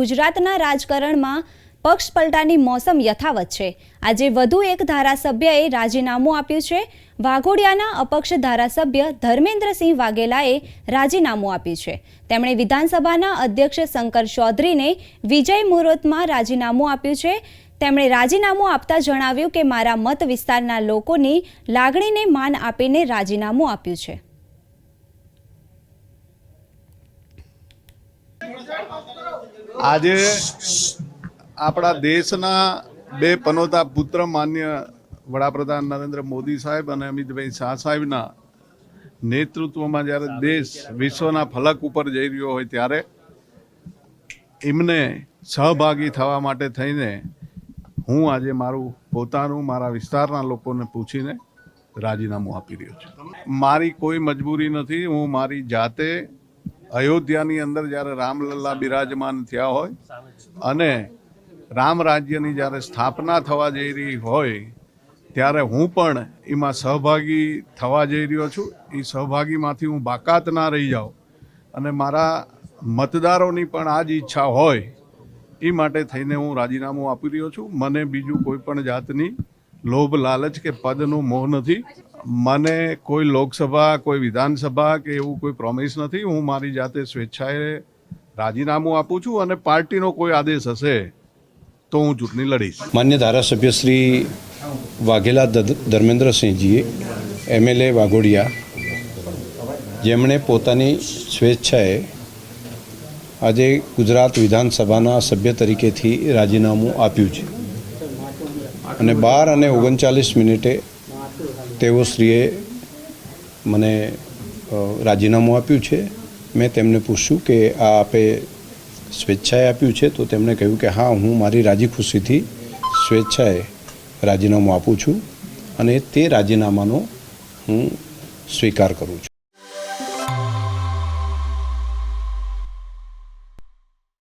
ગુજરાતના રાજકારણમાં પક્ષ પલટાની મોસમ યથાવત છે. આજે વધુ એક ધારાસભ્યએ રાજીનામું આપ્યું છે. વાઘોડિયાના અપક્ષ ધારાસભ્ય ધર્મેન્દ્રસિંહ વાઘેલાએ રાજીનામું આપ્યું છે. તેમણે વિધાનસભાના અધ્યક્ષ શંકર ચૌધરીને વિજય મુહૂર્તમાં રાજીનામું આપ્યું છે. તેમણે રાજીનામું આપતા જણાવ્યું કે મારા મત વિસ્તારના લોકોની લાગણીને માન આપીને રાજીનામું આપ્યું છે. આજે આપણા દેશના બે પનોતા પુત્ર માન્ય વડાપ્રધાન નરેન્દ્ર મોદી સાહેબ અને અમિતભાઈ શાહ સાહેબના નેતૃત્વમાં જ્યારે દેશ વિશ્વના ફલક ઉપર જઈ રહ્યો હોય ત્યારે એમને સહભાગી થવા માટે થઈને હું આજે મારું પોતાનું, મારા વિસ્તારના લોકોને પૂછીને રાજીનામું આપી રહ્યો છું. મારી કોઈ મજબૂરી નથી, હું મારી જાતે અયોધ્યાની અંદર જ્યારે રામલલ્લા બિરાજમાન થયા હોય અને રામ રાજ્યની જ્યારે સ્થાપના થવા જઈ રહી હોય, ત્યારે હું પણ એમાં સહભાગી થવા જઈ રહ્યો છું. એ સહભાગીમાંથી હું બાકાત ના રહી જાઉં. અને મારા મતદારોની પણ આ જ ઈચ્છા હોય, એ માટે થઈને હું રાજીનામું આપી રહ્યો છું. મને બીજું કોઈ પણ જાતની લોભ લાલચ કે પદનો મોહ નથી. મને કોઈ લોકસભા, કોઈ વિધાનસભા કે એવું કોઈ પ્રોમિસ નથી. હું મારી જાતે સ્વેચ્છાએ રાજીનામું આપું છું અને પાર્ટીનો કોઈ આદેશ હશે તો હું ચૂંટણી લડીશ. માન્ય ધારાસભ્ય શ્રી વાઘેલા ધર્મેન્દ્રસિંહજીએ એમએલએ વાઘોડિયા, જેમણે પોતાની સ્વેચ્છાએ આજે ગુજરાત વિધાનસભાના સભ્ય તરીકેથી રાજીનામું આપ્યું છે. અને બાર અને ઓગણચાલીસ મિનિટે તેઓ શ્રીએ મને રાજીનામું આપ્યું છે. મેં તેમને પૂછ્યું કે આ આપે સ્વેચ્છાએ આપ્યું છે, તો તેમણે કહ્યું કે હા, હું મારી રાજી ખુશીથી સ્વેચ્છાએ રાજીનામું આપું છું અને તે રાજીનામાનો હું સ્વીકાર કરું છું.